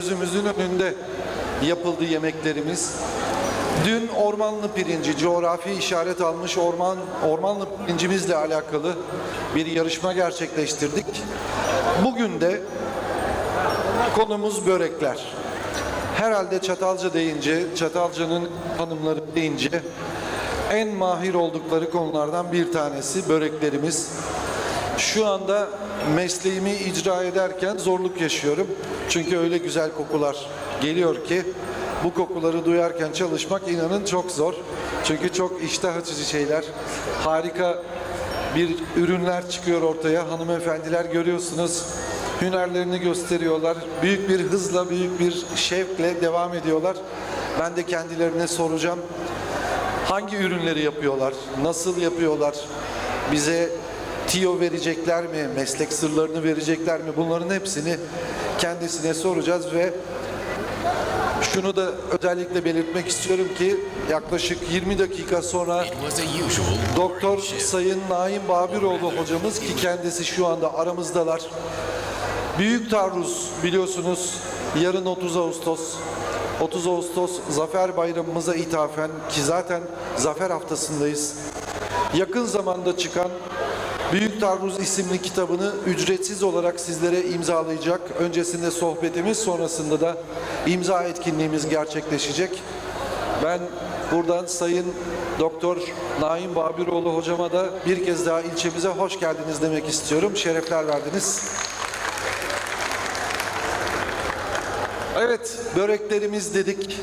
gözümüzün önünde yapıldı yemeklerimiz. Dün ormanlı pirinci, coğrafi işaret almış orman ormanlı pirincimizle alakalı bir yarışma gerçekleştirdik. Bugün de konumuz börekler. Herhalde Çatalca deyince, Çatalca'nın hanımları deyince en mahir oldukları konulardan bir tanesi böreklerimiz. Şu anda mesleğimi icra ederken zorluk yaşıyorum. Çünkü öyle güzel kokular geliyor ki bu kokuları duyarken çalışmak inanın çok zor. Çünkü çok iştah açıcı şeyler. Harika bir ürünler çıkıyor ortaya. Hanımefendiler görüyorsunuz. Hünerlerini gösteriyorlar. Büyük bir hızla, büyük bir şevkle devam ediyorlar. Ben de kendilerine soracağım. Hangi ürünleri yapıyorlar? Nasıl yapıyorlar? Bize tiyo verecekler mi? Meslek sırlarını verecekler mi? Bunların hepsini kendisine soracağız ve şunu da özellikle belirtmek istiyorum ki yaklaşık 20 dakika sonra Doktor. Sayın Naim Babiroğlu hocamız ki kendisi şu anda aramızdalar. Büyük taarruz biliyorsunuz yarın 30 Ağustos. 30 Ağustos Zafer Bayramımıza ithafen ki zaten Zafer Haftası'ndayız. Yakın zamanda çıkan Büyük Taarruz isimli kitabını ücretsiz olarak sizlere imzalayacak. Öncesinde sohbetimiz, sonrasında da imza etkinliğimiz gerçekleşecek. Ben buradan Sayın Doktor Naim Babiroğlu hocama da bir kez daha ilçemize hoş geldiniz demek istiyorum. Şerefler verdiniz. Evet, böreklerimiz dedik.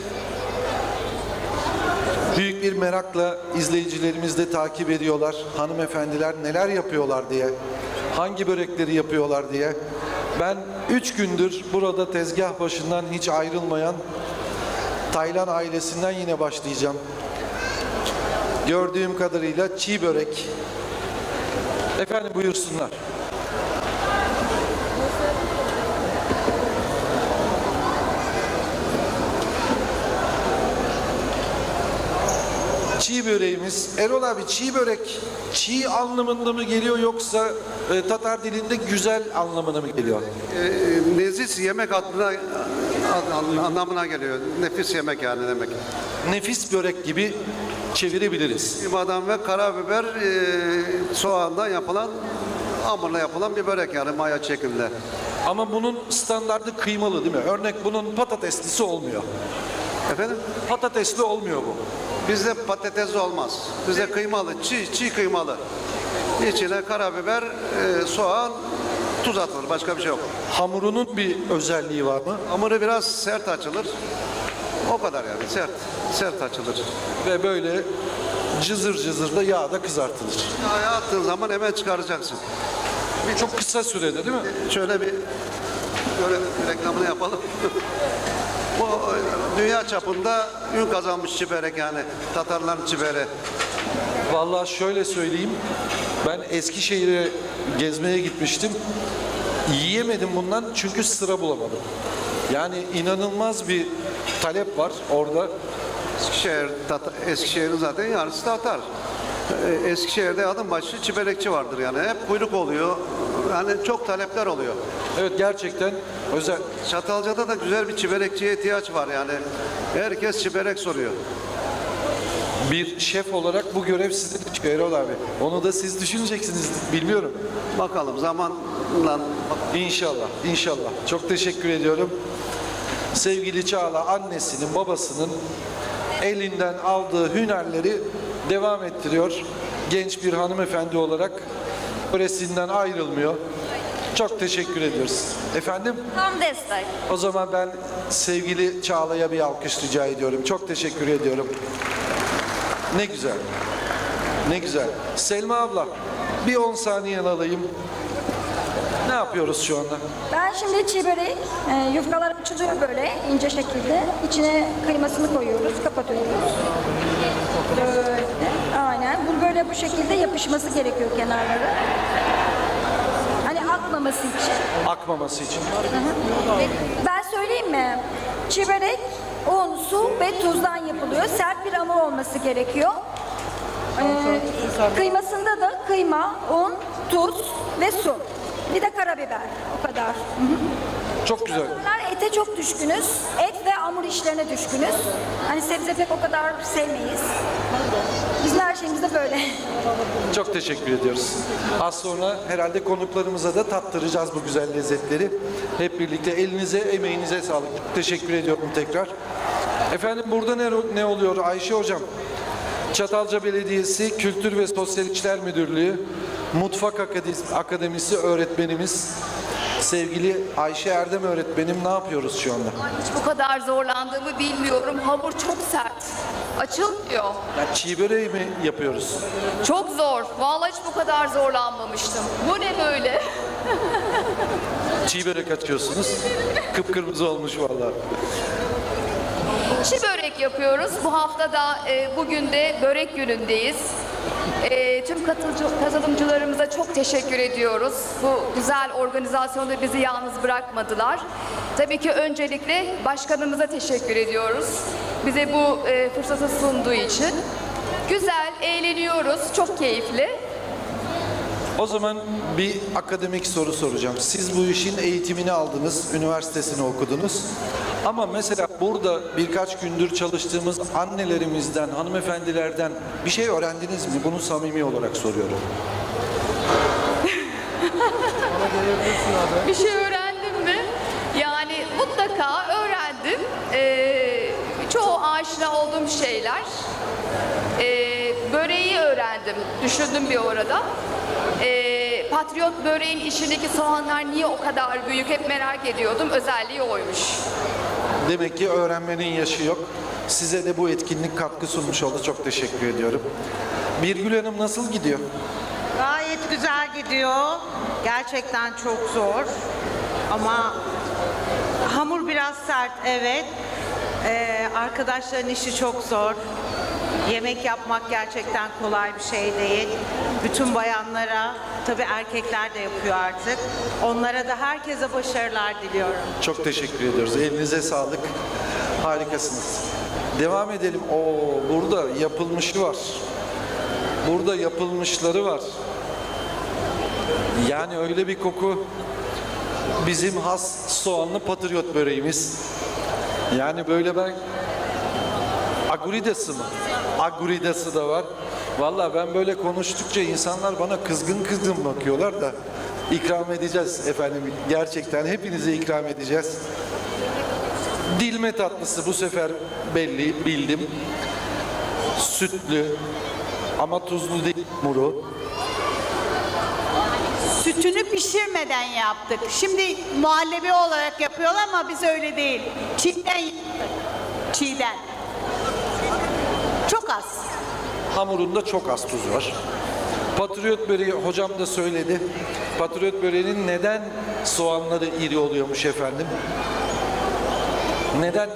Büyük bir merakla izleyicilerimiz de takip ediyorlar. Hanımefendiler neler yapıyorlar diye, hangi börekleri yapıyorlar diye. Ben üç gündür burada tezgah başından hiç ayrılmayan Taylan ailesinden yine başlayacağım. Gördüğüm kadarıyla çiğ börek. Efendim buyursunlar. Çiğ böreğimiz. Erol abi çiğ börek çiğ anlamında mı geliyor yoksa e, Tatar dilinde güzel anlamına mı geliyor? E, Leziz yemek adına ad- anlamına geliyor. Nefis yemek yani demek. Nefis börek gibi çevirebiliriz. Badem ve karabiber e, soğandan yapılan hamurla yapılan bir börek yani maya şeklinde. Ama bunun standardı kıymalı değil mi? Örnek bunun patateslisi olmuyor. Efendim? Patatesli olmuyor bu. Bizde patates olmaz. Bizde kıymalı, çiğ, çiğ kıymalı. İçine karabiber, e, soğan, tuz atılır. Başka bir şey yok. Hamurunun bir özelliği var mı? Hamuru biraz sert açılır. O kadar yani sert. Sert açılır. Ve böyle cızır cızır da yağda kızartılır. Ayağa attığın zaman hemen çıkaracaksın. Çok kısa sürede değil mi? Şöyle bir böyle bir reklamını yapalım. Bu dünya çapında ün kazanmış çiberek yani. Tatarların çiberi. Vallahi şöyle söyleyeyim. Ben Eskişehir'e gezmeye gitmiştim. Yiyemedim bundan çünkü sıra bulamadım. Yani inanılmaz bir talep var orada. Eskişehir, Eskişehir'in zaten yarısı Tatar. E, Eskişehir'de adım başı çiberekçi vardır yani. Hep kuyruk oluyor. Yani çok talepler oluyor. Evet gerçekten özel. Çatalca'da da güzel bir çiberekçiye ihtiyaç var yani. Herkes çiberek soruyor. Bir şef olarak bu görev size de çıkıyor Erol abi. Onu da siz düşüneceksiniz bilmiyorum. Bakalım zamanla İnşallah, inşallah. Çok teşekkür ediyorum. Sevgili Çağla annesinin, babasının elinden aldığı hünerleri devam ettiriyor. Genç bir hanımefendi olarak öresinden ayrılmıyor. Çok teşekkür ediyoruz. Efendim? Tam destek. O zaman ben sevgili Çağla'ya bir alkış rica ediyorum. Çok teşekkür ediyorum. Ne güzel. Ne güzel. Selma abla bir 10 saniyen alayım. Ne yapıyoruz şu anda? Ben şimdi çiğ börek, e, yufkalar açılıyor böyle ince şekilde. İçine kıymasını koyuyoruz, kapatıyoruz. Böyle, aynen. Bu böyle bu şekilde yapışması gerekiyor kenarları. Akmaması için. Akmaması için. Ben söyleyeyim mi? Çiğ börek un, su ve tuzdan yapılıyor. Sert bir hamur olması gerekiyor. Ee, kıymasında da kıyma, un, tuz ve su. Bir de karabiber. O kadar. Hı hı. Çok güzel. Bunlar ete çok düşkünüz. Et ve hamur işlerine düşkünüz. Hani sebze pek o kadar sevmeyiz. Bizim her şeyimiz de böyle. Çok teşekkür ediyoruz. Az sonra herhalde konuklarımıza da tattıracağız bu güzel lezzetleri. Hep birlikte elinize, emeğinize sağlık. Teşekkür ediyorum tekrar. Efendim burada ne, ne oluyor Ayşe Hocam? Çatalca Belediyesi Kültür ve Sosyal İşler Müdürlüğü Mutfak Akademisi, öğretmenimiz sevgili Ayşe Erdem öğretmenim ne yapıyoruz şu anda? Hiç bu kadar zorlandığımı bilmiyorum. Hamur çok sert. Açılmıyor. Ya çiğ böreği mi yapıyoruz? Çok zor. Vallahi hiç bu kadar zorlanmamıştım. Bu ne böyle? Çiğ börek açıyorsunuz. Kıpkırmızı olmuş vallahi. Çi börek yapıyoruz. Bu hafta da e, bugün de börek günündeyiz. E, tüm katılımcı, katılımcılarımıza çok teşekkür ediyoruz. Bu güzel organizasyonda bizi yalnız bırakmadılar. Tabii ki öncelikle başkanımıza teşekkür ediyoruz. Bize bu e, fırsatı sunduğu için. Güzel, eğleniyoruz. Çok keyifli. O zaman bir akademik soru soracağım. Siz bu işin eğitimini aldınız, üniversitesini okudunuz. Ama mesela burada birkaç gündür çalıştığımız annelerimizden, hanımefendilerden bir şey öğrendiniz mi? Bunu samimi olarak soruyorum. Bir şey öğrendim mi? Yani mutlaka öğrendim. Ee, çoğu aşina olduğum şeyler. Ee, böreği öğrendim. Düşündüm bir orada. Ee, patriot böreğin içindeki soğanlar niye o kadar büyük hep merak ediyordum. Özelliği oymuş. Demek ki öğrenmenin yaşı yok. Size de bu etkinlik katkı sunmuş oldu. Çok teşekkür ediyorum. Birgül Hanım nasıl gidiyor? Gayet güzel gidiyor. Gerçekten çok zor. Ama hamur biraz sert, evet. Ee, arkadaşların işi çok zor. Yemek yapmak gerçekten kolay bir şey değil. Bütün bayanlara, tabii erkekler de yapıyor artık. Onlara da herkese başarılar diliyorum. Çok teşekkür ediyoruz. Elinize sağlık. Harikasınız. Devam edelim. Oo, burada yapılmışı var. Burada yapılmışları var. Yani öyle bir koku. Bizim has soğanlı patriot böreğimiz. Yani böyle ben aguridası mı? Aguridası da var. Vallahi ben böyle konuştukça insanlar bana kızgın kızgın bakıyorlar da ikram edeceğiz efendim. Gerçekten hepinize ikram edeceğiz. Dilme tatlısı bu sefer belli bildim. Sütlü ama tuzlu değil muru. Sütünü pişirmeden yaptık. Şimdi muhallebi olarak yapıyorlar ama biz öyle değil. Çiğden yaptık. Çiğden. Çok az. Hamurunda çok az tuz var. Patriot böreği hocam da söyledi. Patriot böreğinin neden soğanları iri oluyormuş efendim? Neden?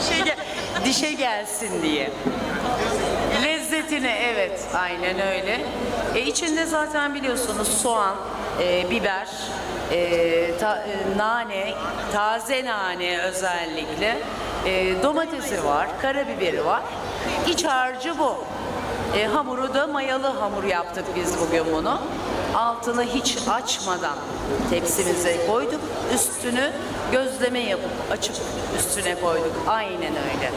dişe, gel- dişe gelsin diye. Lezzetine evet aynen öyle. E, içinde zaten biliyorsunuz soğan, e, biber, e, ta- e, nane, taze nane özellikle, e, domatesi var, karabiberi var. İç harcı bu. E, hamuru da mayalı hamur yaptık biz bugün bunu. Altını hiç açmadan tepsimize koyduk. Üstünü gözleme yapıp açıp üstüne koyduk. Aynen öyle.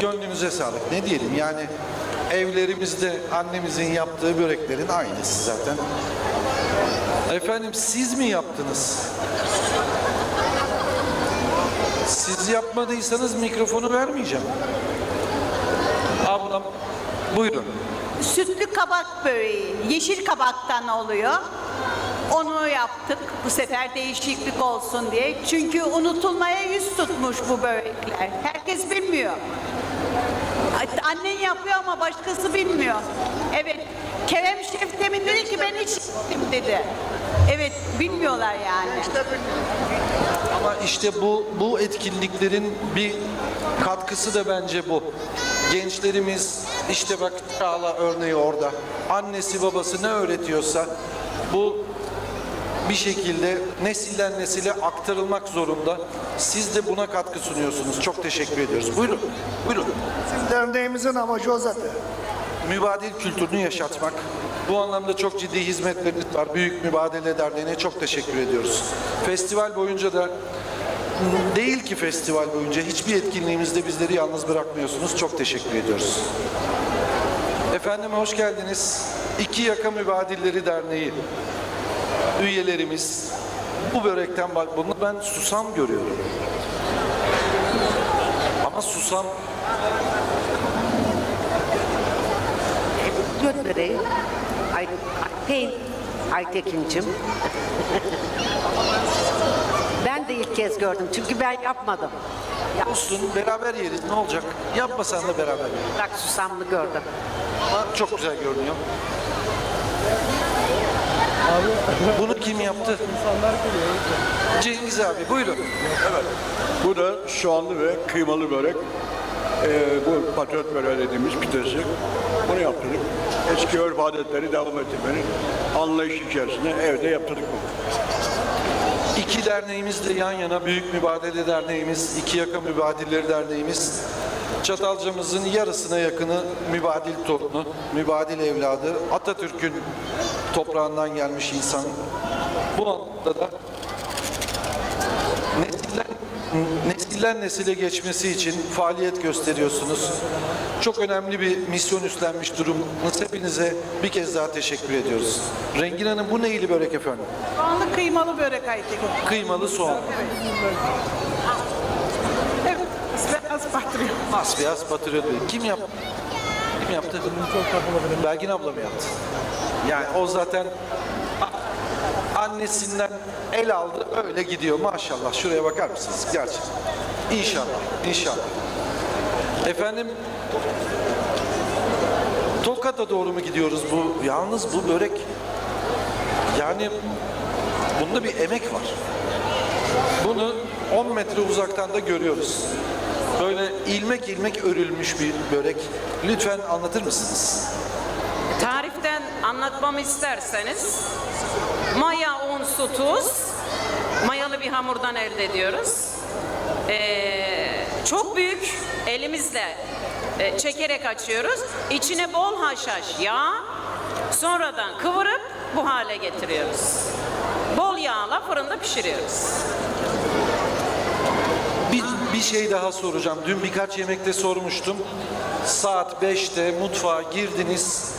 Gönlünüze sağlık. Ne diyelim yani evlerimizde annemizin yaptığı böreklerin aynısı zaten. Efendim siz mi yaptınız? Siz yapmadıysanız mikrofonu vermeyeceğim. Ablam buyurun. Sütlü kabak böreği. Yeşil kabaktan oluyor. Onu yaptık bu sefer değişiklik olsun diye. Çünkü unutulmaya yüz tutmuş bu börekler. Herkes bilmiyor. Annen yapıyor ama başkası bilmiyor. Evet. Kerem Şef demin dedi ki ben hiç yapmadım dedi. Evet bilmiyorlar yani. Ama işte bu bu etkinliklerin bir katkısı da bence bu. Gençlerimiz işte bak Çağla örneği orada. Annesi babası ne öğretiyorsa bu bir şekilde nesilden nesile aktarılmak zorunda. Siz de buna katkı sunuyorsunuz. Çok teşekkür ediyoruz. Buyurun. Buyurun. Derneğimizin amacı o zaten. Mübadil kültürünü yaşatmak, Bu anlamda çok ciddi hizmetleriniz var. Büyük Mübadele Derneği'ne çok teşekkür ediyoruz. Festival boyunca da değil ki festival boyunca hiçbir etkinliğimizde bizleri yalnız bırakmıyorsunuz. Çok teşekkür ediyoruz. Efendim hoş geldiniz. İki Yaka Mübadilleri Derneği üyelerimiz bu börekten bak bunu ben susam görüyorum. Ama susam Göt böreği. Ay, Ayten, Aytekin'cim. ben de ilk kez gördüm çünkü ben yapmadım. Ya, olsun beraber yeriz ne olacak? Yapmasan da beraber yeriz. bırak susamlı gördüm. Ama çok güzel görünüyor. Bunu kim yaptı? Cengiz abi buyurun. Bu da soğanlı ve kıymalı börek. Ee, bu patriot böreği dediğimiz pitesi. Bunu yaptırdık. Eski örf adetleri devam ettirmenin anlayış içerisinde evde yaptırdık bu. İki derneğimiz de yan yana Büyük Mübadele Derneğimiz, İki Yaka Mübadilleri Derneğimiz. Çatalcamızın yarısına yakını mübadil torunu, mübadil evladı, Atatürk'ün toprağından gelmiş insan. Bu anlamda da nesilden, nesile geçmesi için faaliyet gösteriyorsunuz. Çok önemli bir misyon üstlenmiş durumunuz. Hepinize bir kez daha teşekkür ediyoruz. Rengin Hanım bu neyli börek efendim? Soğanlı kıymalı börek Aytekin. Kıymalı soğan. Evet, biraz batırıyor. Asbiyas patriot Bey. Kim yaptı? Kim yaptı? Belgin abla mı yaptı? Yani o zaten annesinden el aldı öyle gidiyor maşallah. Şuraya bakar mısınız? Gerçekten. İnşallah, inşallah. Efendim Tokat'a doğru mu gidiyoruz bu? Yalnız bu börek yani bunda bir emek var. Bunu 10 metre uzaktan da görüyoruz. Böyle ilmek ilmek örülmüş bir börek. Lütfen anlatır mısınız? Tariften anlatmamı isterseniz maya, su, tuz mayalı bir hamurdan elde ediyoruz. Ee, çok büyük elimizle e, çekerek açıyoruz. İçine bol haşhaş yağ sonradan kıvırıp bu hale getiriyoruz. Bol yağla fırında pişiriyoruz. Bir, bir şey daha soracağım. Dün birkaç yemekte sormuştum. Saat 5'te mutfağa girdiniz.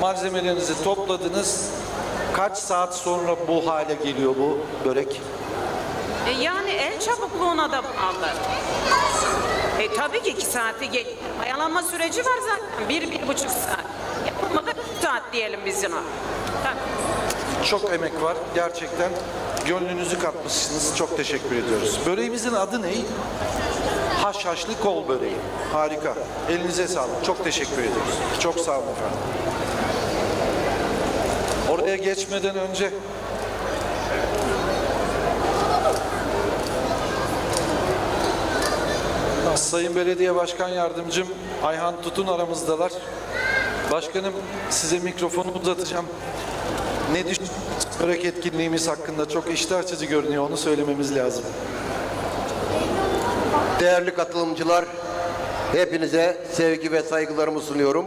Malzemelerinizi topladınız. Kaç saat sonra bu hale geliyor bu börek? E, yani el çabukluğuna da bağlı. E, tabii ki iki saati geç. Mayalanma süreci var zaten. Bir, bir buçuk saat. Yapılmadı bir saat diyelim biz ona. Tabii. Çok emek var. Gerçekten gönlünüzü katmışsınız. Çok teşekkür ediyoruz. Böreğimizin adı ne? Haşhaşlı kol böreği. Harika. Elinize sağlık. Çok teşekkür ediyoruz. Çok sağ olun efendim. Oraya geçmeden önce Sayın Belediye Başkan Yardımcım Ayhan Tutun aramızdalar. Başkanım size mikrofonu uzatacağım. Ne düşünüyorsunuz börek etkinliğimiz hakkında? Çok iştah açıcı görünüyor. Onu söylememiz lazım. Değerli katılımcılar, hepinize sevgi ve saygılarımı sunuyorum.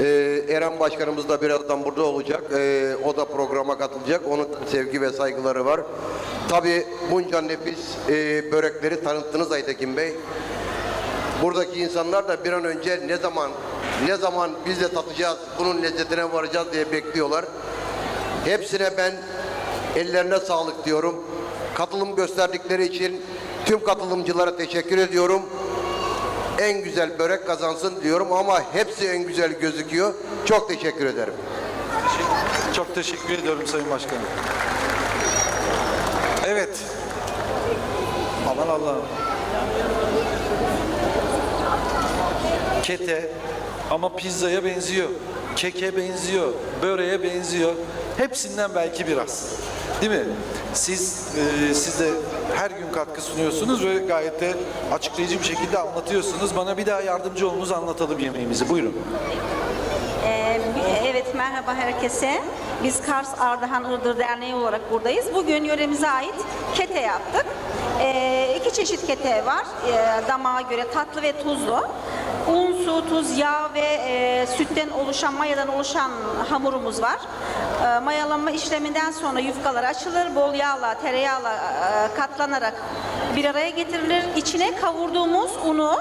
Ee, Eren Başkanımız da birazdan burada olacak. Ee, o da programa katılacak. Onun sevgi ve saygıları var. Tabii bunca nefis e, börekleri tanıttınız Aytekin Bey. Buradaki insanlar da bir an önce ne zaman ne zaman biz de tatacağız, bunun lezzetine varacağız diye bekliyorlar. Hepsine ben ellerine sağlık diyorum. Katılım gösterdikleri için tüm katılımcılara teşekkür ediyorum. En güzel börek kazansın diyorum ama hepsi en güzel gözüküyor. Çok teşekkür ederim. Çok teşekkür ediyorum Sayın Başkanım. Evet. Aman Allah'ım. Kete ama pizzaya benziyor. Keke benziyor. Böreğe benziyor. Hepsinden belki biraz. Değil mi? Siz e, siz de her gün katkı sunuyorsunuz ve gayet de açıklayıcı bir şekilde anlatıyorsunuz. Bana bir daha yardımcı olunuz anlatalım yemeğimizi. Buyurun. Ee, evet merhaba herkese. Biz Kars Ardahan Iğdır Derneği olarak buradayız. Bugün yöremize ait kete yaptık. Ee, iki çeşit kete var e, damağa göre tatlı ve tuzlu. Un, su, tuz, yağ ve e, sütten oluşan, mayadan oluşan hamurumuz var. E, mayalanma işleminden sonra yufkalar açılır. Bol yağla, tereyağla e, katlanarak bir araya getirilir. İçine kavurduğumuz unu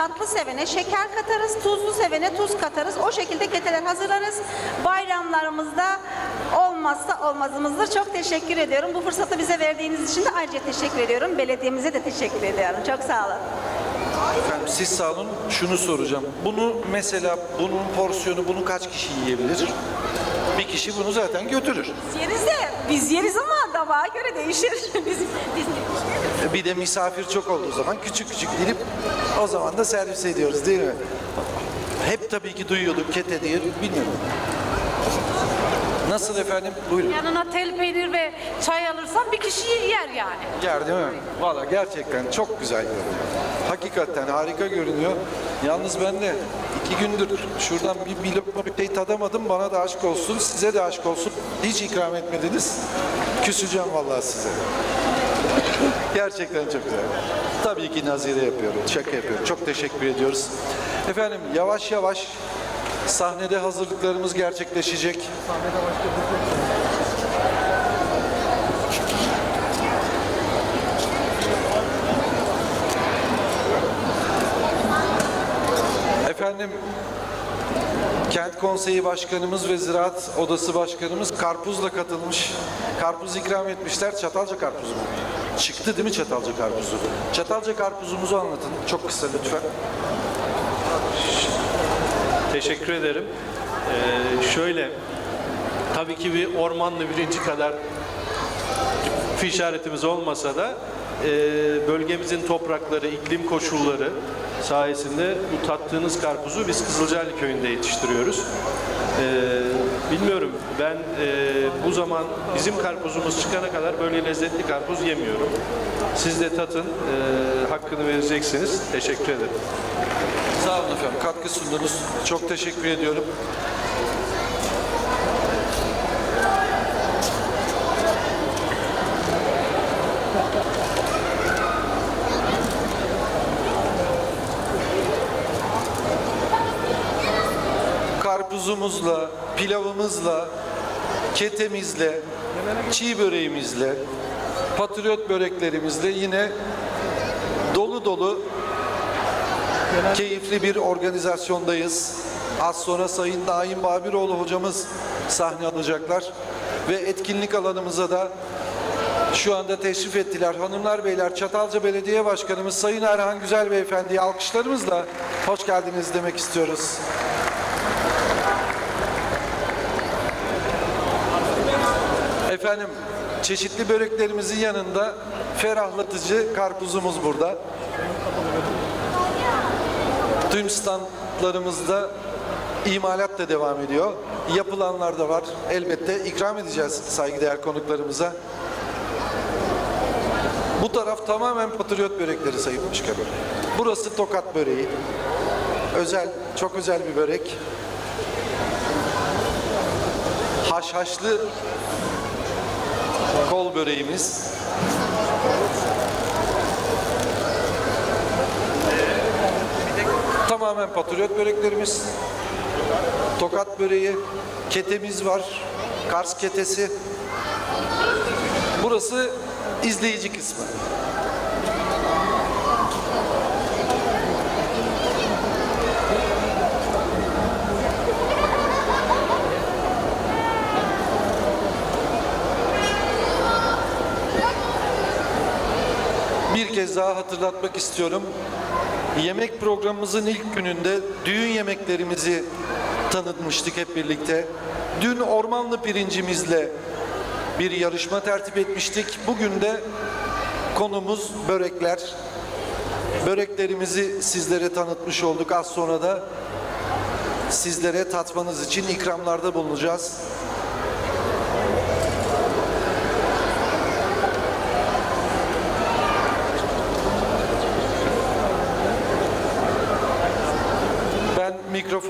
Tatlı sevene şeker katarız, tuzlu sevene tuz katarız. O şekilde keteler hazırlarız. Bayramlarımızda olmazsa olmazımızdır. Çok teşekkür ediyorum. Bu fırsatı bize verdiğiniz için de ayrıca teşekkür ediyorum. Belediyemize de teşekkür ediyorum. Çok sağ olun. Efendim siz sağ olun. Şunu soracağım. Bunu mesela bunun porsiyonu bunu kaç kişi yiyebilir? Bir kişi bunu zaten götürür. Yeriz de biz yeriz ama damağa göre değişir. biz, biz Bir de misafir çok olduğu zaman küçük küçük dilip o zaman da servis ediyoruz değil mi? Hep tabii ki duyuyorduk kete diye bilmiyorum. Nasıl efendim? Buyurun. Yanına tel peynir ve çay alırsan bir kişi yer yani. Yer değil mi? Valla gerçekten çok güzel görünüyor. Hakikaten harika görünüyor. Yalnız ben de iki gündür şuradan bir, bir lokma bir şey tadamadım. Bana da aşk olsun, size de aşk olsun. Hiç ikram etmediniz. Küseceğim vallahi size. Gerçekten çok güzel. Tabii ki nazire yapıyorum, şaka yapıyorum. Çok teşekkür ediyoruz. Efendim yavaş yavaş sahnede hazırlıklarımız gerçekleşecek. Efendim Kent Konseyi Başkanımız ve Ziraat Odası Başkanımız karpuzla katılmış. Karpuz ikram etmişler. Çatalca karpuzu mu? Çıktı değil mi Çatalca karpuzu? Çatalca karpuzumuzu anlatın. Çok kısa lütfen. Teşekkür ederim. Ee, şöyle, tabii ki bir ormanlı birinci kadar işaretimiz olmasa da e, bölgemizin toprakları, iklim koşulları sayesinde bu tattığınız karpuzu biz Kızılcaali köyünde yetiştiriyoruz. Ee, bilmiyorum ben e, bu zaman bizim karpuzumuz çıkana kadar böyle lezzetli karpuz yemiyorum. Siz de tatın, e, hakkını vereceksiniz. Teşekkür ederim. Sağ olun efendim. Katkı sundunuz. Çok teşekkür ediyorum. Karpuzumuzla, pilavımızla, ketemizle, çiğ böreğimizle, patriot böreklerimizle yine dolu dolu keyifli bir organizasyondayız. Az sonra Sayın Naim Babiroğlu hocamız sahne alacaklar. Ve etkinlik alanımıza da şu anda teşrif ettiler. Hanımlar beyler Çatalca Belediye Başkanımız Sayın Erhan Güzel Beyefendi'yi alkışlarımızla hoş geldiniz demek istiyoruz. Efendim çeşitli böreklerimizin yanında ferahlatıcı karpuzumuz burada. Tüm standlarımızda imalat da devam ediyor. Yapılanlar da var. Elbette ikram edeceğiz saygıdeğer konuklarımıza. Bu taraf tamamen patriot börekleri Sayın Başkanım. Burası tokat böreği. Özel, çok özel bir börek. Haşhaşlı kol böreğimiz. Tamamen patriot böreklerimiz. Tokat böreği, ketemiz var. Kars ketesi. Burası izleyici kısmı. Bir kez daha hatırlatmak istiyorum. Yemek programımızın ilk gününde düğün yemeklerimizi tanıtmıştık hep birlikte. Dün ormanlı pirincimizle bir yarışma tertip etmiştik. Bugün de konumuz börekler. Böreklerimizi sizlere tanıtmış olduk. Az sonra da sizlere tatmanız için ikramlarda bulunacağız. Ben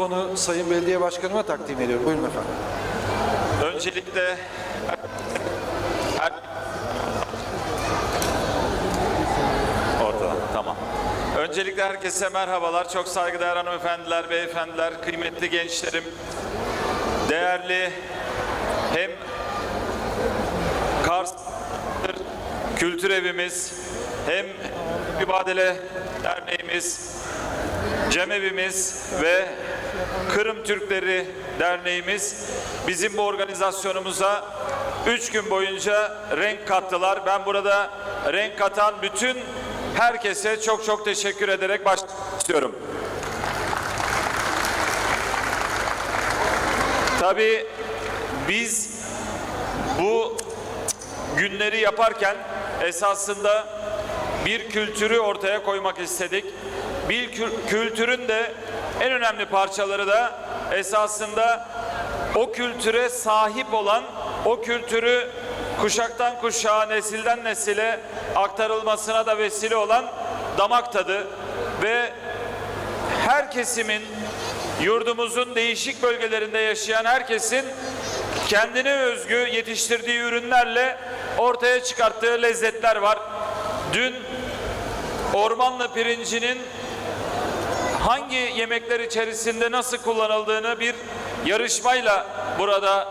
mikrofonu Sayın Belediye Başkanıma takdim ediyorum. Buyurun efendim. Öncelikle Öncelikle herkese merhabalar. Çok saygıdeğer hanımefendiler, beyefendiler, kıymetli gençlerim. Değerli hem Kars Kültür Evimiz hem Mübadele Derneğimiz, Cemevimiz ve Kırım Türkleri Derneğimiz bizim bu organizasyonumuza üç gün boyunca renk kattılar. Ben burada renk katan bütün herkese çok çok teşekkür ederek başlamak istiyorum. Tabii biz bu günleri yaparken esasında bir kültürü ortaya koymak istedik. Bir kü- kültürün de en önemli parçaları da esasında o kültüre sahip olan, o kültürü kuşaktan kuşağa, nesilden nesile aktarılmasına da vesile olan damak tadı ve her kesimin yurdumuzun değişik bölgelerinde yaşayan herkesin kendine özgü yetiştirdiği ürünlerle ortaya çıkarttığı lezzetler var. Dün ormanlı pirincinin hangi yemekler içerisinde nasıl kullanıldığını bir yarışmayla burada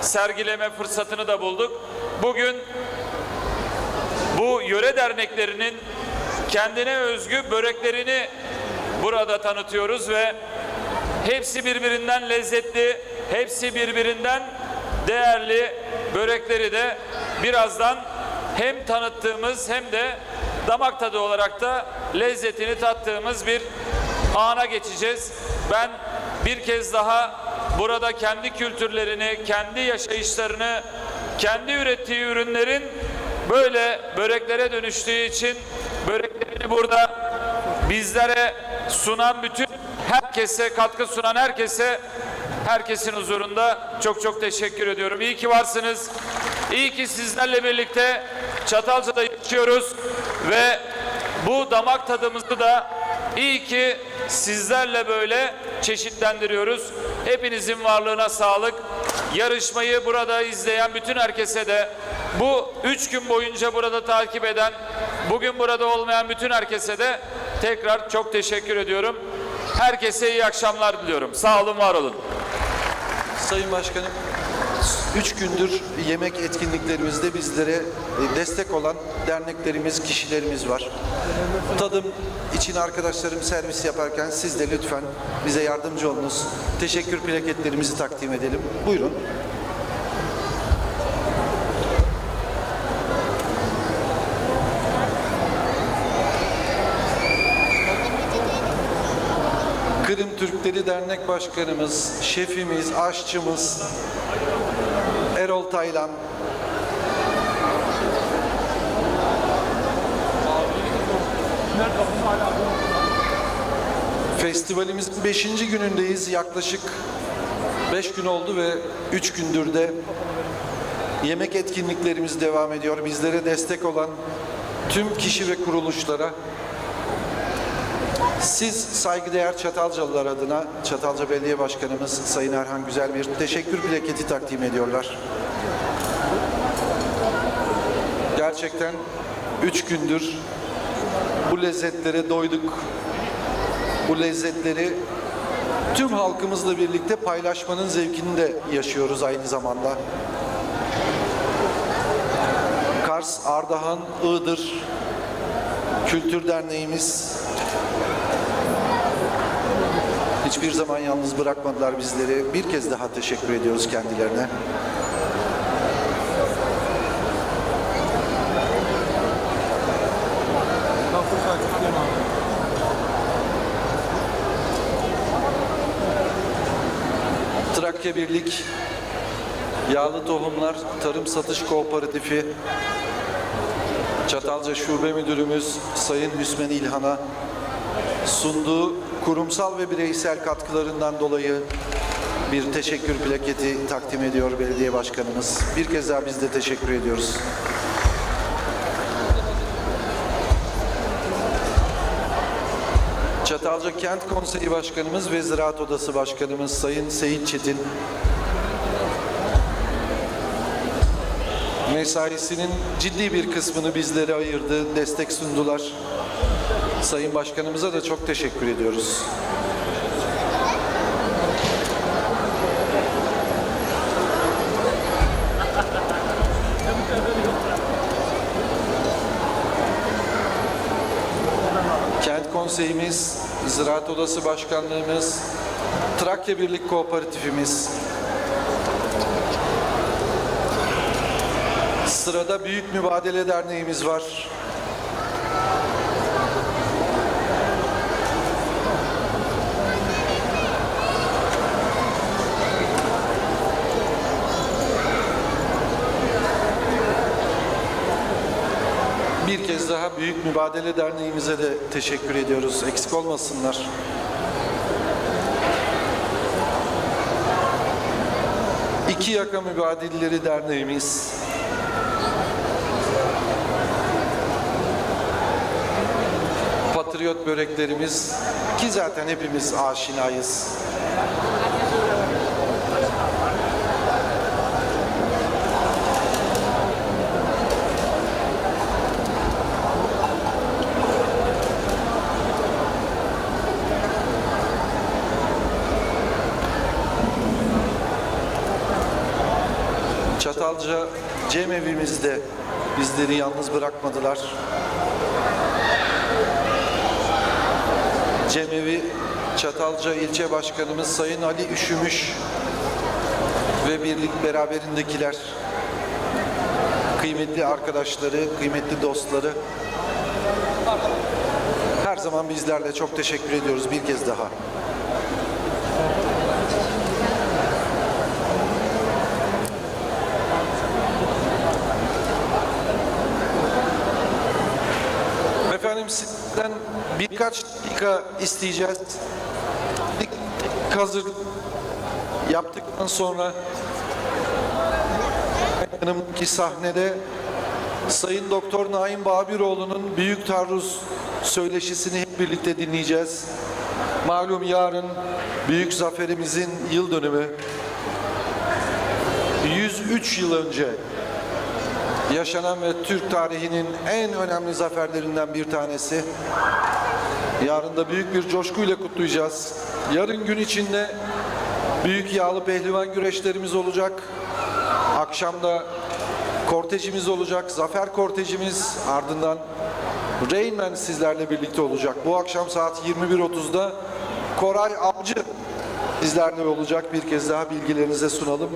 sergileme fırsatını da bulduk. Bugün bu yöre derneklerinin kendine özgü böreklerini burada tanıtıyoruz ve hepsi birbirinden lezzetli, hepsi birbirinden değerli börekleri de birazdan hem tanıttığımız hem de damak tadı olarak da lezzetini tattığımız bir ana geçeceğiz. Ben bir kez daha burada kendi kültürlerini, kendi yaşayışlarını, kendi ürettiği ürünlerin böyle böreklere dönüştüğü için böreklerini burada bizlere sunan bütün herkese katkı sunan herkese herkesin huzurunda çok çok teşekkür ediyorum. İyi ki varsınız. İyi ki sizlerle birlikte Çatalca'da yaşıyoruz ve bu damak tadımızı da iyi ki sizlerle böyle çeşitlendiriyoruz. Hepinizin varlığına sağlık. Yarışmayı burada izleyen bütün herkese de bu üç gün boyunca burada takip eden, bugün burada olmayan bütün herkese de tekrar çok teşekkür ediyorum. Herkese iyi akşamlar diliyorum. Sağ olun, var olun. Sayın Başkanım, üç gündür yemek etkinliklerimizde bizlere e, destek olan derneklerimiz, kişilerimiz var. Tadım için arkadaşlarım servis yaparken siz de lütfen bize yardımcı olunuz. Teşekkür plaketlerimizi takdim edelim. Buyurun. Kırım Türkleri Dernek Başkanımız, şefimiz, aşçımız Erol Taylan, Festivalimizin 5. günündeyiz. Yaklaşık 5 gün oldu ve 3 gündür de yemek etkinliklerimiz devam ediyor. Bizlere destek olan tüm kişi ve kuruluşlara siz saygıdeğer Çatalcalılar adına Çatalca Belediye Başkanımız Sayın Erhan Güzel bir teşekkür plaketi takdim ediyorlar. Gerçekten üç gündür bu lezzetlere doyduk. Bu lezzetleri tüm halkımızla birlikte paylaşmanın zevkini de yaşıyoruz aynı zamanda. Kars, Ardahan, Iğdır Kültür Derneğimiz Hiçbir zaman yalnız bırakmadılar bizleri. Bir kez daha teşekkür ediyoruz kendilerine. Trakya Birlik, Yağlı Tohumlar Tarım Satış Kooperatifi, Çatalca Şube Müdürümüz Sayın Hüsmen İlhan'a sunduğu kurumsal ve bireysel katkılarından dolayı bir teşekkür plaketi takdim ediyor belediye başkanımız. Bir kez daha biz de teşekkür ediyoruz. Çatalca Kent Konseyi Başkanımız ve Ziraat Odası Başkanımız Sayın Seyit Çetin mesaisinin ciddi bir kısmını bizlere ayırdı, destek sundular. Sayın Başkanımıza da çok teşekkür ediyoruz. Kent Konseyimiz, Ziraat Odası Başkanlığımız, Trakya Birlik Kooperatifimiz, Sırada Büyük Mübadele Derneğimiz var. Bir kez daha Büyük Mübadele Derneğimize de teşekkür ediyoruz. Eksik olmasınlar. İki Yaka Mübadilleri Derneğimiz, patriot böreklerimiz ki zaten hepimiz aşinayız. Çatalca Cem evimizde bizleri yalnız bırakmadılar. Cemevi Çatalca ilçe başkanımız Sayın Ali Üşümüş ve birlik beraberindekiler, kıymetli arkadaşları, kıymetli dostları her zaman bizlerle çok teşekkür ediyoruz bir kez daha. Efendim sizden birkaç dakika isteyeceğiz. Hazır yaptıktan sonra yanımdaki sahnede Sayın Doktor Naim Babiroğlu'nun Büyük Taarruz söyleşisini hep birlikte dinleyeceğiz. Malum yarın büyük zaferimizin yıl dönümü. 103 yıl önce yaşanan ve Türk tarihinin en önemli zaferlerinden bir tanesi. Yarın da büyük bir coşkuyla kutlayacağız. Yarın gün içinde büyük yağlı pehlivan güreşlerimiz olacak. Akşamda kortejimiz olacak. Zafer kortejimiz ardından Rainman sizlerle birlikte olacak. Bu akşam saat 21.30'da Koray Avcı sizlerle olacak. Bir kez daha bilgilerinize sunalım.